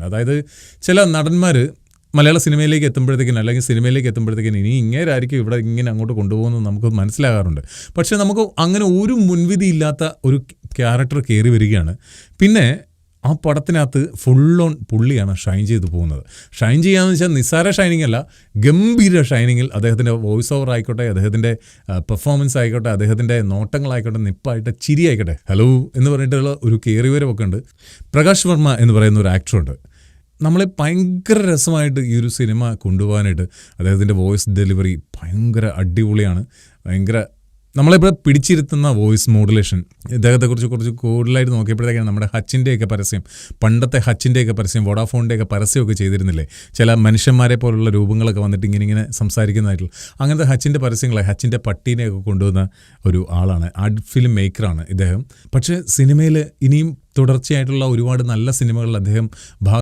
അതായത് ചില നടന്മാർ മലയാള സിനിമയിലേക്ക് എത്തുമ്പോഴത്തേക്കിനും അല്ലെങ്കിൽ സിനിമയിലേക്ക് എത്തുമ്പോഴത്തേക്കിനും ഇനി ഇങ്ങേരായിരിക്കും ഇവിടെ ഇങ്ങനെ അങ്ങോട്ട് കൊണ്ടുപോകുന്നത് നമുക്ക് മനസ്സിലാകാറുണ്ട്. പക്ഷേ നമുക്ക് അങ്ങനെ ഒരു മുൻവിധി ഇല്ലാത്ത ഒരു ക്യാരക്ടർ കയറി വരികയാണ്. പിന്നെ ആ പടത്തിനകത്ത് ഫുൾ ഓൺ പുള്ളിയാണ് ഷൈൻ ചെയ്തു പോകുന്നത്. ഷൈൻ ചെയ്യാന്ന് വെച്ചാൽ നിസ്സാര ഷൈനിങ് അല്ല ഗംഭീര ഷൈനിങ്ങിൽ അദ്ദേഹത്തിന്റെ വോയിസ് ഓവർ ആയിക്കോട്ടെ അദ്ദേഹത്തിന്റെ പെർഫോമൻസ് ആയിക്കോട്ടെ അദ്ദേഹത്തിന്റെ നോട്ടങ്ങളായിക്കോട്ടെ നിപ്പായിട്ട് ചിരി ആയിക്കോട്ടെ. ഹലോ എന്ന് പറഞ്ഞിട്ടുള്ള ഒരു കയറിവരവൊക്കെ ഉണ്ട്. പ്രകാശ് വർമ്മ എന്ന് പറയുന്ന ഒരു ആക്ടറുണ്ട് നമ്മളെ ഭയങ്കര രസമായിട്ട് ഈ ഒരു സിനിമ കൊണ്ടുപോകാനായിട്ട് അദ്ദേഹത്തിന്റെ വോയിസ് ഡെലിവറി ഭയങ്കര അടിപൊളിയാണ്. ഭയങ്കര നമ്മളിപ്പോൾ പിടിച്ചിരുത്തുന്ന വോയിസ് മോഡുലേഷൻ ഇദ്ദേഹത്തെക്കുറിച്ച് കുറച്ച് കൂടുതലായിട്ട് നോക്കിയപ്പോഴത്തേക്കാണ് നമ്മുടെ ഹച്ചിന്റെയൊക്കെ പരസ്യം പണ്ടത്തെ ഹച്ചിന്റെയൊക്കെ പരസ്യം വോഡാഫോണിന്റെയൊക്കെ പരസ്യമൊക്കെ ചെയ്തിരുന്നില്ലേ? ചില മനുഷ്യന്മാരെ പോലുള്ള രൂപങ്ങളൊക്കെ വന്നിട്ട് ഇങ്ങനെ ഇങ്ങനെ സംസാരിക്കുന്നതായിട്ടുള്ള. അങ്ങനത്തെ ഹച്ചിന്റെ പരസ്യങ്ങളെ ഹച്ചിന്റെ പട്ടീനെയൊക്കെ കൊണ്ടുവന്ന ഒരു ആളാണ് ആഡ് ഫിലിം മേക്കറാണ് ഇദ്ദേഹം. പക്ഷേ സിനിമയിൽ ഇനിയും തുടർച്ചയായിട്ടുള്ള ഒരുപാട് നല്ല സിനിമകളിൽ അദ്ദേഹം